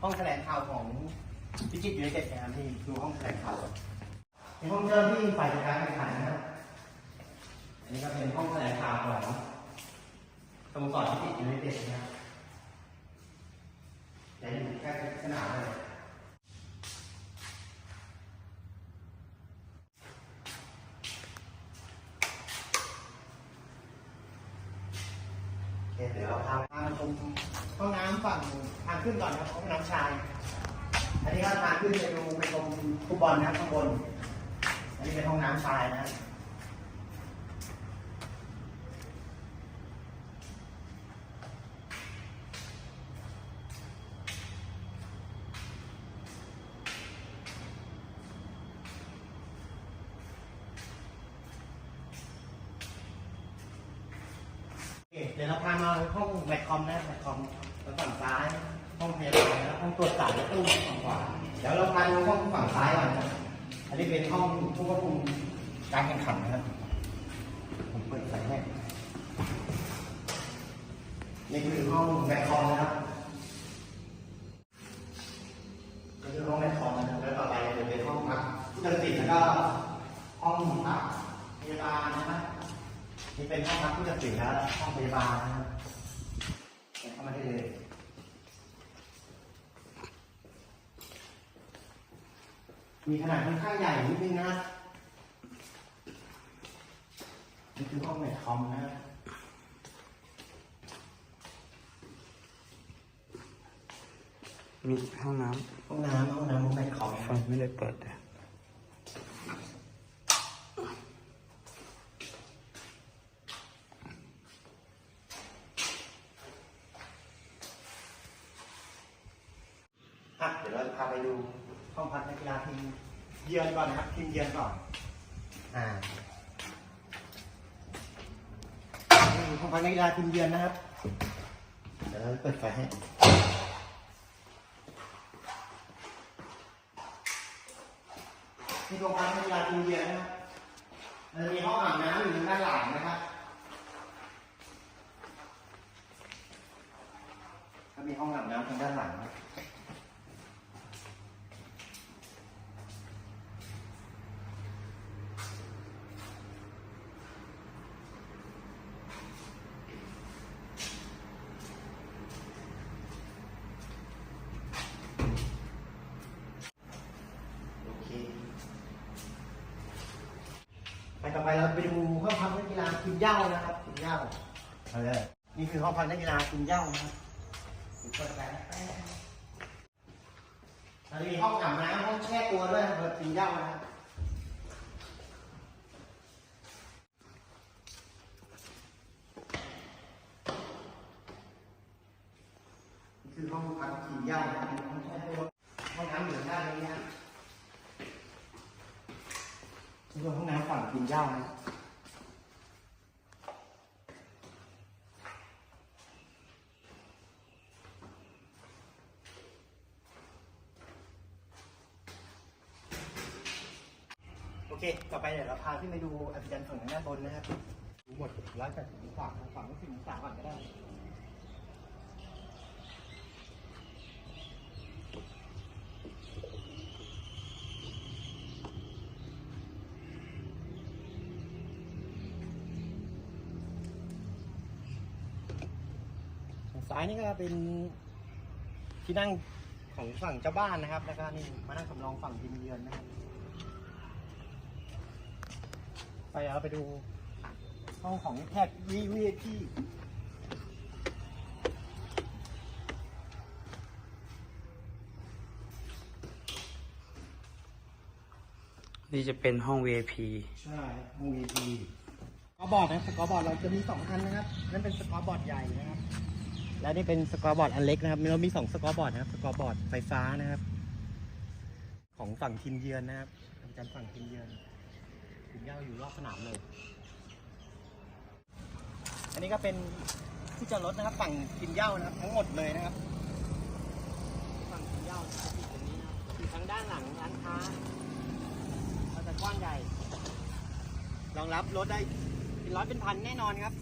ห้องแถลงข่าวของพิจิตรยูไนเต็ดนะครับนี่ดูห้องแถลงข่าวในห้องเจ้าที่ฝ่ายจัดการแข่งขันนะครับอันนี้ก็เป็นห้องแถลงข่าวของสโมสรพิจิตรยูไนเต็ดนะครับจะอยู่ใกล้สนามเลย โอเค เดี๋ยวเรางตรงห้องน้ำฝั่งทางขึ้นก่อนครับห้องน้ำชาย อันนี้ก็ทางขึ้นไปดูไปตรงฟุตบอลนะครับข้างบน อันนี้เป็นห้องน้ำชายนะครับ ดี๋ยวเราพามาห้องแมคคอมนะแมคคอมแล้วฝั่งซ้าย ห้องพยาบาลแล้วห้องตรวจสายและตู้ฝั่งขวา เดี๋ยวเราพาดูห้องฝั่งซ้ายก่อนนะอันนี้เป็นห้องผู้ควบคุมการแข่งขันนะครับ ผมเปิดไฟให้นี่คือห้องแมคคอมนะครับนี่คือห้องแมทคอมนะครับแล้วต่อไปจะเป็นห้องพักผู้ตัดสินแล้วก็ห้องพักพยาบาลนะครับ นี่เป็นห้องพักผู้ตัดสินแล้วห้องพยาบาลนะครับเดินเข้ามาได้เลยมีขนาดค่อนข้างใหญ่นิดนึงนะนี่คือห้องแมทคอมนะมีห้องน้ห้องน้ำห้องน้ำห้องแมทคอมำไฟไม่ได้เปิดเล อะเดี๋ยวเราพาไปดูห้องพักนักกีฬาทีมเยือนก่อนนะครับทีมเยือนก่อนอ่าห้องพักนักกีฬาทีมเยือนนะครับเดี๋ยวเราเปิดไฟให้ที่โรงพยาบาลนักกีฬาทีมเยือนนะครับมันจะมีห้องอาบน้ำอยู่ทางด้านหลังนะครับก็มีห้องอาบน้ำทางด้านหลังนะเค ไป ต่อไปเราไปดูห้องพักนักกีฬาทีมเหย้านะครับทีมเหย้าเอาเลยนี่คือห้องพักนักกีฬาทีมเหย้านะครับเปิดไปนะเราจะมีห้องอาบน้ำห้องแช่ตัวด้วยสำหรับทีมเหย้านะครับนี่คือห้องพักทีมเหย้านะครับห้องแช่ตัวห้องน้ำอยู่ด้านนี้นะครับ นี่ คือห้องน้ำฝั่งทีมเหย้านะโอเค ต่อไปเดี๋ยวเราพาขึ้นไปดูอภิจันทร์ฝั่งด้านบนนะครับดูหมดแล้วแต่ถึงฝั่งฝั่งก็ถึงสามก่อนก็ได้ ซ้ายนี่ก็เป็นที่นั่งของฝั่งเจ้าบ้านนะครับ แล้วก็นี่มานั่งสำรองฝั่งทีมเยือนนะครับ ไปเอาไปดูห้องของแขกวีวีที่นี่จะเป็นห้อง VIP ใช่ห้องวีพีสกอร์บอร์ดนะสกอร์บอร์ดเราจะมีสองอันนะครับ นั่นเป็นสกอร์บอร์ดใหญ่นะครับ และนี่เป็นสกอร์บอร์ดอันเล็กนะครับเรามีสองสกอร์บอร์ดนะครับ สกอร์บอร์ดไฟฟ้านะครับ ของฝั่งทีมเยือนนะครับอาจารฝั่งทีมเยือนทีมย้าอยู่รอบสนามเลย อันนี้ก็เป็นที่จอดรถนะครับ ฝั่งทีมเย้านะครับ ทั้งหมดเลยนะครับ ฝั่งทีมเย้าจะอยู่ตรงนี้นะครับอยู่ทางด้านหลังร้านค้าเราจะกว้างใหญ่รองรับรถได้เป็นร้อยเป็นพันแน่นอนครับ